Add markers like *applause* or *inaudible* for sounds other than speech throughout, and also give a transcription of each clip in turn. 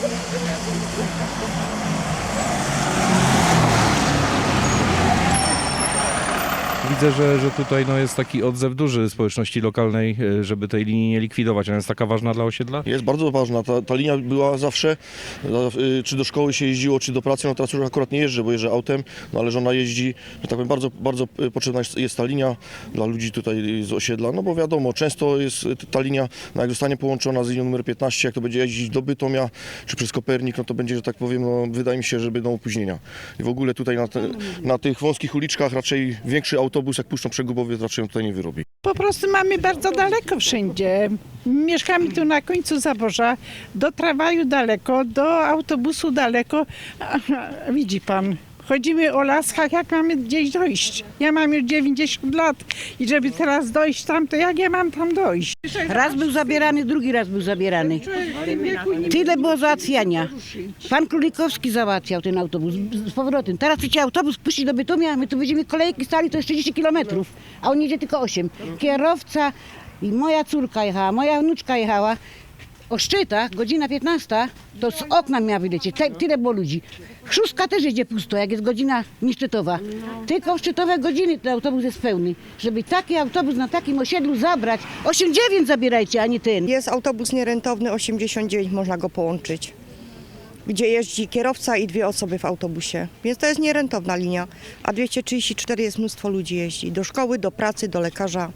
Thank *laughs* you. Widzę, że, że tutaj no, jest taki odzew duży społeczności lokalnej, e, żeby tej linii nie likwidować. Ona jest taka ważna dla osiedla? Jest bardzo ważna. Ta, ta linia była zawsze, za- y, czy do szkoły się jeździło, czy do pracy. No teraz już akurat nie jeżdżę, bo jeżdżę autem, no ale żona jeździ. Że tak powiem, bardzo, bardzo y, potrzebna jest, ta linia dla ludzi tutaj z osiedla. No bo wiadomo, często jest ta linia, no jak zostanie połączona z linią numer 15, jak to będzie jeździć do Bytomia, czy przez Kopernik, no to będzie, że tak powiem, no, wydaje mi się, że będą opóźnienia. I w ogóle tutaj na, te, na tych wąskich uliczkach raczej większy autobus, jak puszczą przegubowiec, raczej on tutaj nie wyrobi. Po prostu mamy bardzo daleko wszędzie. Mieszkamy tu na końcu Zaborza, do tramwaju daleko, do autobusu daleko. *laughs* Widzi pan, chodzimy o laskach, jak mamy gdzieś dojść. Ja mam już 90 lat i żeby teraz dojść tam, to jak ja mam tam dojść? Raz był zabierany, drugi raz był zabierany. Tyle było załatwiania. Pan Królikowski załatwiał ten autobus z powrotem. Teraz chcecie autobus puścić do Bytomia, my tu będziemy kolejki stali, to jest 30 kilometrów, a on jedzie tylko 8. Kierowca i moja córka jechała, moja wnuczka jechała. O szczytach, godzina 15, to z okna miała wylecieć. Tyle było ludzi. Szóstka też jedzie pusto, jak jest godzina nieszczytowa. Tylko w szczytowe godziny ten autobus jest pełny. Żeby taki autobus na takim osiedlu zabrać, 8-9 zabierajcie, a nie ten. Jest autobus nierentowny 89, można go połączyć. Gdzie jeździ kierowca i dwie osoby w autobusie. Więc to jest nierentowna linia. A 234 jest mnóstwo ludzi jeździ. Do szkoły, do pracy, do lekarza.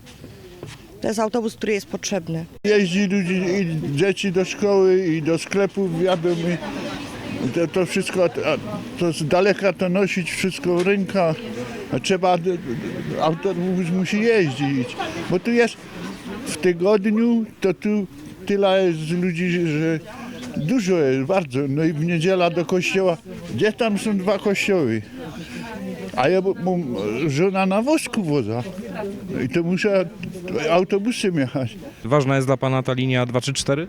To jest autobus, który jest potrzebny. Jeździ ludzi, i dzieci do szkoły i do sklepów, wiadomo. I To, to wszystko, to z daleka to nosić wszystko w rękach. Trzeba, autobus musi jeździć, bo tu jest w tygodniu, to tu tyle jest ludzi, że dużo jest, bardzo. No i w niedziela do kościoła, gdzie tam są dwa kościoły? A ja mam żona na wosku woza. I to muszę autobusem jechać. Ważna jest dla Pana ta linia 2 czy 4?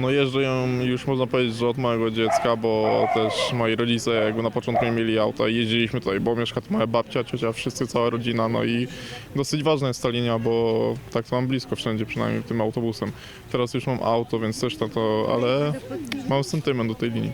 No jeżdżę ją już można powiedzieć, że od małego dziecka, bo też moi rodzice jakby na początku nie mieli auta i jeździliśmy tutaj, bo mieszka tu moja babcia, ciocia, wszyscy, cała rodzina, no i dosyć ważna jest ta linia, bo tak to mam blisko wszędzie, przynajmniej tym autobusem. Teraz już mam auto, więc też to, to ale mam sentyment do tej linii.